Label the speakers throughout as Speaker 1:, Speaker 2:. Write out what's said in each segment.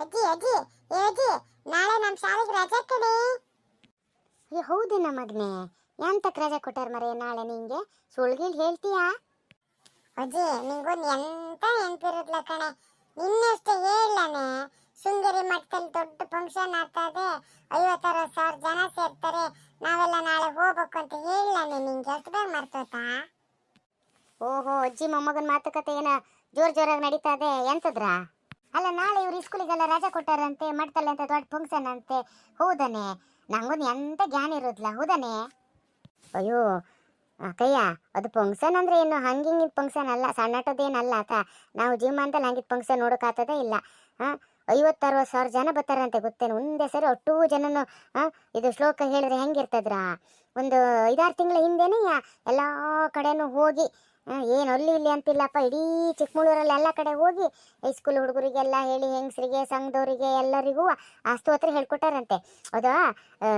Speaker 1: ಅಜ್ಜಿ ಅಜ್ಜಿ ಏ ಅಜ್ಜಿ ನಾಳೆ ನಮ್ಮ ಶಾಲೆಗೆ ರಜೆ ಕಣೆ.
Speaker 2: ಹೌದು ನಮ್ಮ ಮಗ್ನೆ. ಎಂತಕ್ ರಜೆ ಕೊಟ್ಟಾರ ಮರೆ ನಾಳೆ ನಿಂಗೆ? ಸುಳ್ಗಿಲ್ ಹೇಳ್ತೀಯಾ?
Speaker 1: ಅಜ್ಜಿ ನಿಂಗೊಂದು ಎಂತ ನೆನಪಿರುತ್ತಲ್ಲ ಕಣೆ. ನಿನ್ನಷ್ಟು ಹೇಳನೆ ಶೃಂಗೇರಿ ಮಠದಲ್ಲಿ ದೊಡ್ಡ ಫಂಕ್ಷನ್ ಆಗ್ತದೆ. ಐವತ್ತಾರು ಸಾವಿರ ಜನ ಸೇರ್ತಾರೆ. ನಾವೆಲ್ಲ ನಾಳೆ ಹೋಗ್ಬೇಕು ಅಂತ ಹೇಳನೆ ನಿಂಗೆ. ಎಷ್ಟು ಬೇಗ ಮರ್ತೋತಾ
Speaker 2: ಓಹೋ ಅಜ್ಜಿ ಮೊಮ್ಮಗನ ಮಾತುಕತೆ ಏನ ಜೋರ್ ಜೋರಾಗಿ ನಡೀತಾ ಇದೆ? ಎಂತದ್ರ? ಅಲ್ಲ, ನಾಳೆ ಇವ್ರು ಸ್ಕೂಲಿಗೆಲ್ಲ ರಜಾ ಕೊಟ್ಟಾರಂತೆ ಮಾಡ್ತಲ್ಲ ಅಂತ ದೊಡ್ಡ ಫಂಕ್ಷನ್ ಅಂತೆ ಹೌದನೆ ನಂಗೊಂದು ಎಂತ ಜ್ಞಾನ ಇರೋದಿಲ್ಲ, ಹೌದನೆ? ಅಯ್ಯೋ ಅಕ್ಕಯ್ಯ ಅದು ಫಂಕ್ಷನ್ ಅಂದ್ರೆ ಏನು? ಹಂಗಿಂಗಿದ್ ಫಂಕ್ಷನ್ ಅಲ್ಲ ಸಣ್ಣಟದೇನಲ್ಲ ಅಕ್ಕ ನಾವು ಜೀವಮಾನದಲ್ಲಿ ಹಂಗಿದ್ ಫಂಕ್ಷನ್ ನೋಡೋಕ್ಕಾಗ್ತದೇ ಇಲ್ಲ. ಹಾಂ ಐವತ್ತು ಅರವತ್ತು ಸಾವಿರ ಜನ ಬರ್ತಾರಂತೆ, ಗೊತ್ತೇನು? ಒಂದೇ ಸರಿ ಒಟ್ಟು ಜನನು ಇದು ಶ್ಲೋಕ ಹೇಳಿದ್ರೆ ಹೆಂಗಿರ್ತದ್ರ? ಒಂದು ಐದಾರು ತಿಂಗಳ ಹಿಂದೆನೇ ಎಲ್ಲ ಕಡೆನೂ ಹೋಗಿ ಏನು ಅಲ್ಲಿ ಇಲ್ಲಿ ಅಂತಿಲ್ಲಪ್ಪ, ಇಡೀ ಚಿಕ್ಕಮಗಳೂರಲ್ಲಿ ಎಲ್ಲ ಕಡೆ ಹೋಗಿ ಹೈಸ್ಕೂಲ್ ಹುಡುಗರಿಗೆಲ್ಲ ಹೇಳಿ, ಹೆಂಗಸರಿಗೆ, ಸಂಘದವರಿಗೆ ಎಲ್ಲರಿಗೂ ಆ ಸ್ತೋತ್ರ ಹೇಳ್ಕೊಟ್ಟಾರಂತೆ. ಅದು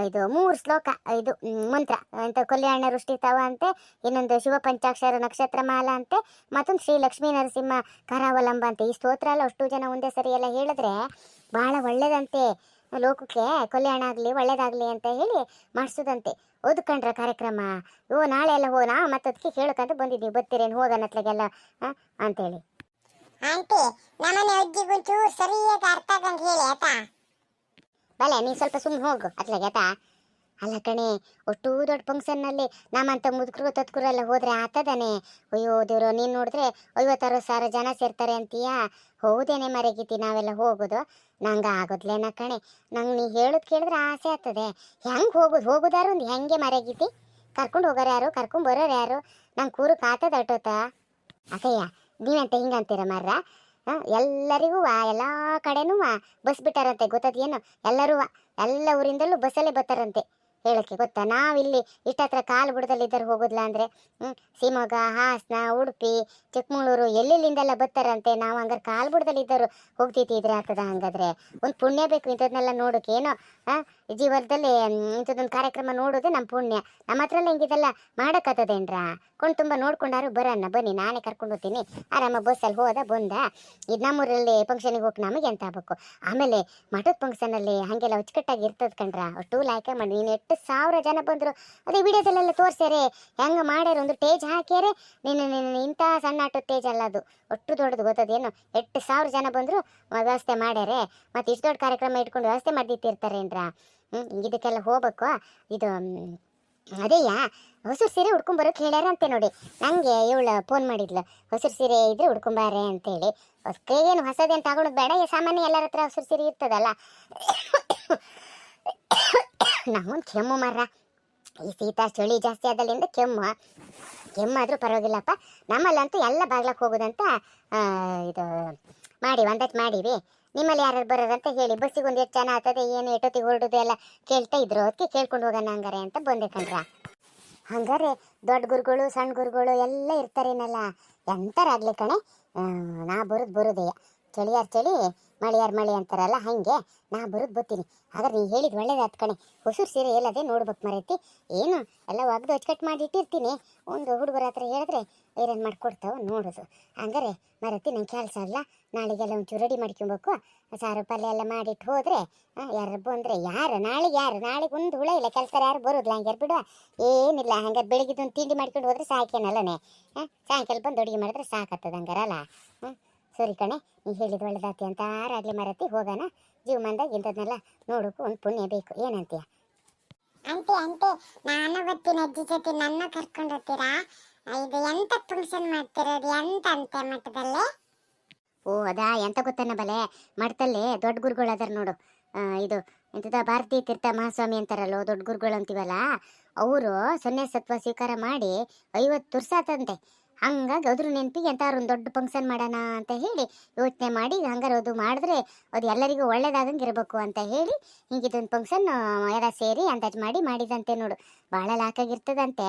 Speaker 2: ಇದು ಮೂರು ಶ್ಲೋಕ, ಇದು ಮಂತ್ರ, ಅಂತ ಕಲ್ಯಾಣ ವೃಷ್ಟಿತವ ಅಂತೆ, ಇನ್ನೊಂದು ಶಿವ ಪಂಚಾಕ್ಷರ ನಕ್ಷತ್ರ ಮಾಲ ಅಂತೆ, ಮತ್ತೊಂದು ಶ್ರೀ ಲಕ್ಷ್ಮೀ ನರಸಿಂಹ ಕರಾವಲಂಬ ಅಂತೆ. ಈ ಸ್ತೋತ್ರ ಎಲ್ಲ ಅಷ್ಟು ಜನ ಒಂದೇ ಸರಿ ಎಲ್ಲ ಹೇಳಿದ್ರೆ ಭಾಳ ಒಳ್ಳೇದಂತೆ. ಲೋಕಕ್ಕೆ ಕಲ್ಯಾಣ ಆಗಲಿ ಒಳ್ಳೇದಾಗಲಿ ಅಂತ ಹೇಳಿ ಮಾಡಿಸೋದಂತೆ. ಓದ್ಕೊಂಡ್ರ ಕಾರ್ಯಕ್ರಮ? ಓ ನಾಳೆ ಎಲ್ಲ ಹೋನಾ ಮತ್ತೆ ಅದಕ್ಕೆ ಕೇಳೋಕಂತ ಬಂದಿದ್ದೀವಿ ಬರ್ತೀರೇನು? ಅಂತ ಅಂತೇಳಿ.
Speaker 1: ಆಂಟಿ ನಮ್ಮನೆ ಅಜ್ಜಿಗೊಂಚೂರು ಸರಿಯಾಗಿ ಅರ್ಥ ಆಗಂಗೆ ಹೇಳಿ ಆಯ್ತಾ?
Speaker 2: ಬಲೆ ನೀ ಸ್ವಲ್ಪ ಸುಮ್ಮನೆ ಹೋಗು ಅತ್ಲಾಗೆ ಆತಾ ಅಲ್ಲ ಕಣೆ ಅಷ್ಟು ದೊಡ್ಡ ಫಂಕ್ಷನ್ನಲ್ಲಿ ನಮ್ಮಂಥ ಮುದುಕರು ತತ್ಕರು ಹೋದರೆ ಆತದಾನೆ? ಅಯ್ಯೋ ದೇವ್ರು, ನೀನು ನೋಡಿದ್ರೆ ಐವತ್ತಾರು ಸಾವಿರ ಜನ ಸೇರ್ತಾರೆ ಅಂತೀಯಾ? ಹೌದೇನೆ ಮರೆಗಿತಿ ನಾವೆಲ್ಲ ಹೋಗೋದು? ನಂಗೆ ಆಗೋದ್ಲೇನ ಕಣೆ? ನಂಗೆ ನೀ ಹೇಳೋದು ಕೇಳಿದ್ರೆ ಆಸೆ ಆಗ್ತದೆ. ಹೆಂಗೆ ಹೋಗೋದು? ಹೋಗೋದಾರು ಒಂದು ಹೆಂಗೆ ಮರೆಗಿತಿ ಕರ್ಕೊಂಡು ಹೋಗೋರು ಯಾರು? ಕರ್ಕೊಂಡು ಬರೋರು ಯಾರು? ನಂಗೆ ಕೂರು ಕಾತದ ಅಟೋತ ಅಸಯ್ಯ ನೀವಂತ ಹಿಂಗಂತೀರ ಮರ್ರ? ಎಲ್ಲರಿಗೂ ಎಲ್ಲರಿಗೂ ಎಲ್ಲ ಕಡೆನೂ ಬಸ್ ಬಿಟ್ಟಾರಂತೆ ಗೊತ್ತದೇನು ಎಲ್ಲರೂ ವಾ. ಎಲ್ಲ ಊರಿಂದಲೂ ಬಸ್ಸಲ್ಲೇ ಬರ್ತಾರಂತೆ. ಹೇಳಕ್ಕೆ ಗೊತ್ತಾ? ನಾವಿಲ್ಲಿ ಇಷ್ಟತ್ರ ಕಾಲು ಬುಡದಲ್ಲಿ ಇದ್ದರು ಹೋಗೋದಿಲ್ಲ ಅಂದರೆ ಶಿವಮೊಗ್ಗ, ಹಾಸನ, ಉಡುಪಿ ಚಿಕ್ಕಮಗಳೂರು ಎಲ್ಲೆಲ್ಲಿಂದೆಲ್ಲ ಬರ್ತಾರಂತೆ? ನಾವು ಹಂಗಾರೆ ಕಾಲು ಬುಡದಲ್ಲಿ ಇದ್ದರು ಇದ್ರೆ ಆಗ್ತದ ಹಂಗಾದ್ರೆ? ಒಂದು ಪುಣ್ಯ ಬೇಕು ಇಂಥದ್ನೆಲ್ಲ ನೋಡೋಕೆ. ಏನೋ ಜೀವನದಲ್ಲಿ ಇಂಥದ್ದೊಂದು ಕಾರ್ಯಕ್ರಮ ನೋಡೋದು ನಮ್ಮ ಪುಣ್ಯ. ನಮ್ಮ ಹತ್ರ ಹಿಂಗಿದೆಲ್ಲ ಮಾಡೋಕ್ಕತ್ತದೇನ್ರಾ ಕೊಂಡು ತುಂಬ ನೋಡ್ಕೊಂಡಾರು ಬರೋಣ ಬನ್ನಿ, ನಾನೇ ಕರ್ಕೊಂಡು ಹೋಗ್ತೀನಿ. ಆರಾಮ ಬಸ್ಸಲ್ಲಿ ಹೋದ, ಬಂದ, ಇದು ನಮ್ಮೂರಲ್ಲಿ ಫಂಕ್ಷನಿಗೆ ಹೋಗಿ ನಮಗೆ ಎಂತ ಆಗ್ಬೇಕು? ಆಮೇಲೆ ಮಠದ ಫಂಕ್ಷನಲ್ಲಿ ಹಾಗೆಲ್ಲ ಅಚ್ಚುಕಟ್ಟಾಗಿ ಇರ್ತದ ಕಣ್ರ ಟೂಲ್ ಲಾಯ್ಕ ಮಾಡಿ ನೀನು ಎಷ್ಟು ಸಾವಿರ ಜನ ಬಂದರು. ಅದೇ ವಿಡಿಯೋದಲ್ಲೆಲ್ಲ ತೋರಿಸ್ಯಾರೆ, ಹೆಂಗೆ ಮಾಡ್ಯಾರ ಒಂದು ಟೇಜ್ ಹಾಕ್ಯಾರೆ ನೀನು ನೀನು ಇಂಥ ಸಣ್ಣ ಆಟೋ ಟೇಜ್ ಅಲ್ಲ ಅದು. ಒಟ್ಟು ದೊಡ್ಡದು ಗೊತ್ತದೇನು ಎಷ್ಟು ಸಾವಿರ ಜನ ಬಂದರು, ವ್ಯವಸ್ಥೆ ಮಾಡ್ಯಾರೆ. ಮತ್ತು ಇಷ್ಟು ದೊಡ್ಡ ಕಾರ್ಯಕ್ರಮ ಇಟ್ಕೊಂಡು ವ್ಯವಸ್ಥೆ ಮಾಡಿಟ್ಟಿರ್ತಾರೇನ್ರ ಹ್ಞೂ ಇದಕ್ಕೆಲ್ಲ ಹೋಗ್ಬೇಕು? ಇದು ಅದೇಯಾ ಹೊಸರು ಸೀರೆ ಉಡ್ಕೊಂಬರೋಕೆ ಹೇಳ್ಯಾರ ಅಂತೆ ನೋಡಿ. ನನಗೆ ಇವಳು ಫೋನ್ ಮಾಡಿದ್ಲು, ಹೊಸರು ಸೀರೆ ಇದ್ರೆ ಉಡ್ಕೊಂಬಾರೆ ಅಂತೇಳಿ. ಏನು ಹೊಸದೇನು ತಗೊಳೋದು ಬೇಡ ಸಾಮಾನ್ಯ ಎಲ್ಲರ ಹತ್ರ ಹೊಸೂರು ಸೀರೆ ಇರ್ತದಲ್ಲ. ನಮ್ಮೊಂದು ಕೆಮ್ಮು ಮರ ಈ ಶೀತ ಚಳಿ ಜಾಸ್ತಿ ಆದಲ್ಲಿಂದ ಕೆಮ್ಮು. ಕೆಮ್ಮಾದರೂ ಪರವಾಗಿಲ್ಲಪ್ಪ. ನಮ್ಮಲ್ಲಂತೂ ಎಲ್ಲ ಬಾಗ್ಲಕ್ಕೆ ಹೋಗೋದಂತ ಇದು, ಮಾಡಿ ಒಂದತ್ತು ಮಾಡೀವಿ. ನಿಮ್ಮಲ್ಲಿ ಯಾರು ಬರೋದಂತ ಹೇಳಿ. ಬಸ್ಸಿಗೆ ಒಂದು ಎಷ್ಟು ಜನ ಆಗ್ತದೆ, ಏನು ಎಟೋತಿಗೆ ಹೊರಡೋದು ಎಲ್ಲ ಕೇಳ್ತಾ ಇದ್ರು. ಅದಕ್ಕೆ ಕೇಳ್ಕೊಂಡು ಹೋಗೋಣ ಹಂಗಾರೆ ಅಂತ ಬಂದೆ ಕಣ್ರ. ಹಂಗಾರೆ ದೊಡ್ಡ ಗುರುಗಳು, ಸಣ್ಣ ಗುರುಗಳು ಎಲ್ಲ ಇರ್ತಾರೇನಲ್ಲ ಎಂಥರಾಗ್ಲಿ ಕಣೆ. ನಾ ಬರೋದು ಬರೋದೇ. ಚಳಿಯಾರ್ ಚಳಿ ಮಳೆಯಾರ್, ಮಳೆ ಅಂತಾರಲ್ಲ, ಹಾಗೆ. ನಾ ಬರೋದು ಬರ್ತೀನಿ ಆದ್ರೆ ನೀ ಹೇಳಿದ್ ಒಳ್ಳೇದಾತ್ ಕಣೆ. ಹೊಸೂರು ಸೀರೆ ಎಲ್ಲದೇ ನೋಡ್ಬೇಕು ಮರೈತಿ. ಏನು, ಎಲ್ಲ ಒಗ್ದು ಅಚ್ಚಕಟ್ ಮಾಡಿ ಇಟ್ಟಿರ್ತೀನಿ. ಒಂದು ಹುಡುಗರ ಹತ್ರ ಹೇಳಿದ್ರೆ, ಏನೇನು ಮಾಡ್ಕೊಡ್ತಾವೆ ನೋಡೋದು. ಹಂಗಾರೆ ಮರತಿ, ನಂಗೆ ಕೆಲಸ ಅಲ್ಲ. ನಾಳೆಗೆಲ್ಲ ಒಂಚೂರು ರೆಡಿ ಮಾಡ್ಕೊಬೇಕು ಸಾರು ಪಲ್ಯ ಎಲ್ಲ ಮಾಡಿಟ್ಟು ಹೋದ್ರೆ ಯಾರು ಬಂದರೆ, ಯಾರು, ನಾಳೆಗೆ ಯಾರು? ನಾಳೆಗೆ ಒಂದು ಹುಳ ಇಲ್ಲ. ಕೆಲಸ ಯಾರು ಬರೋದಿಲ್ಲ. ಹಂಗಾರು ಬಿಡುವ? ಏನಿಲ್ಲ. ಹಂಗಾರೆ ಬೆಳಿಗ್ಗೆ ಒಂದು ತಿಂಡಿ ಮಾಡ್ಕೊಂಡು ಹೋದ್ರೆ ಸಾಕೇನಲ್ಲನೇ ಹಾಂ ಸಾಯಂಕಾಲ ಬಂದು ಅಡುಗೆ ಮಾಡಿದ್ರೆ ಸಾಕತ್ತದ ಹಂಗಾರಲ್ಲ? ಹ್ಞೂ ಸರಿ ಕಣೆ ನೀ ಹೇಳಿದ ಒಳ್ಳೆದಾತಿ ಅಂತ ಆರಾಗ್ಲಿ ಮರತಿ ಹೋಗೋಣ. ಜೀವಮಾನದಾಗ ಇಂಥದ್ನೆಲ್ಲ ನೋಡೋಕು ಒಂದು ಪುಣ್ಯ ಬೇಕು. ಏನಂತೀಯ?
Speaker 1: ಅಂತೆ ಅಂತೆ ನಾನು ಬರ್ತೀನಿ ಅಜ್ಜಿ ಜೊತೆ ನನ್ನ ಕರ್ಕೊಂಡು ಹೋಗ್ತೀರಾ? ಇದು ಎಂತ ಫಂಕ್ಷನ್ ಮಾಡ್ತಿರೋದು ಎಂತ ಅಂತೆ ಮಠದಲ್ಲಿ?
Speaker 2: ಓ ಅದಾ? ಎಂತ ಗೊತ್ತನ್ನ ಬಲೆ? ಮಠದಲ್ಲಿ ದೊಡ್ಡ ಗುರುಗಳು ಅದಾರ ನೋಡು. ಇದು ಎಂತದ ಭಾರತೀಯ ತೀರ್ಥ ಮಹಾಸ್ವಾಮಿ ಅಂತಾರಲ್ಲ ದೊಡ್ಡ ಗುರುಗಳು ಅಂತೀವಲ್ಲ ಅವರು ಸನ್ಯಾಸತ್ವ ಸ್ವೀಕಾರ ಮಾಡಿ ಐವತ್ತು ವರ್ಷ ಆತಂತೆ. ಹಂಗಾಗಿ ಅದ್ರ ನೆನಪಿಗೆ ಎಂತಾರು ಒಂದು ದೊಡ್ಡ ಫಂಕ್ಷನ್ ಮಾಡೋಣ ಅಂತ ಹೇಳಿ ಯೋಚನೆ ಮಾಡಿ, ಹಂಗಾರೆ ಅದು ಮಾಡಿದ್ರೆ ಅದು ಎಲ್ಲರಿಗೂ ಒಳ್ಳೇದಾಗಂಗೆ ಇರಬೇಕು ಅಂತ ಹೇಳಿ ಹಿಂಗಿದೊಂದು ಫಂಕ್ಷನ್ ಎಲ್ಲ ಸೇರಿ ಅಂದಾಜು ಮಾಡಿ ಮಾಡಿದಂತೆ ನೋಡು. ಭಾಳ ಲಾಕಾಗಿರ್ತದಂತೆ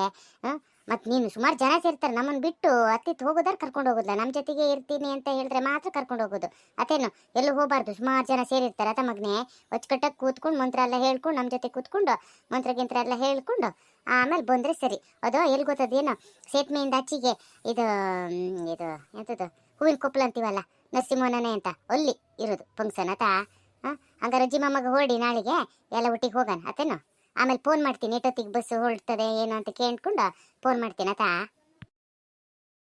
Speaker 2: ಮತ್ತು ನೀನು ಸುಮಾರು ಜನ ಸೇರ್ತಾರೆ ನಮ್ಮನ್ನು ಬಿಟ್ಟು ಅತ್ತಿತ್ತು ಹೋಗೋದಾರ ಕರ್ಕೊಂಡು ಹೋಗೋದಿಲ್ಲ ನಮ್ಮ ಜೊತೆಗೆ ಇರ್ತೀನಿ ಅಂತ ಹೇಳಿದ್ರೆ ಮಾತ್ರ ಕರ್ಕೊಂಡು ಹೋಗೋದು. ಅತೇನು, ಎಲ್ಲೂ ಹೋಗಬಾರ್ದು. ಸುಮಾರು ಜನ ಸೇರಿರ್ತಾರೆ. ಅಥ ಮಗನೇ ಹೊಚ್ಕಟ್ಟಾಗಿ ಕೂತ್ಕೊಂಡು ಮಂತ್ರ ಎಲ್ಲ ಹೇಳ್ಕೊಂಡು ನಮ್ಮ ಜೊತೆ ಕೂತ್ಕೊಂಡು, ಮಂತ್ರ ಗಿಂತ್ರ ಎಲ್ಲ ಹೇಳ್ಕೊಂಡು, ಆಮೇಲೆ ಬಂದರೆ ಸರಿ. ಅದು ಎಲ್ಲಿ ಗೊತ್ತದೇನು, ಸೇತ್ಮೆಯಿಂದ ಅಚ್ಚಿಗೆ ಇದು ಇದು ಎಂಥದ್ದು ಹೂವಿನ ಕೊಪ್ಪಲು ಅಂತೀವಲ್ಲ ನರಸಿಂಹನೇ ಅಂತ ಅಲ್ಲಿ ಇರೋದು ಫಂಕ್ಷನ್ ಆತಾ ಹಂಗಾರೆ ಅಜ್ಜಿ ಮಮ್ಮಗೆ ಹೊರಡಿ ನಾಳೆಗೆ, ಎಲ್ಲ ಒಟ್ಟಿಗೆ ಹೋಗೋಣ. ಆತೇನು ಆಮೇಲೆ ಫೋನ್ ಮಾಡ್ತೀನಿ ಎಷ್ಟೊತ್ತಿಗೆ ಬಸ್ ಹೊರಡ್ತದೆ ಏನು ಅಂತ ಕೇಳ್ಕೊಂಡು ಫೋನ್ ಮಾಡ್ತೀನಿ ಆತಾ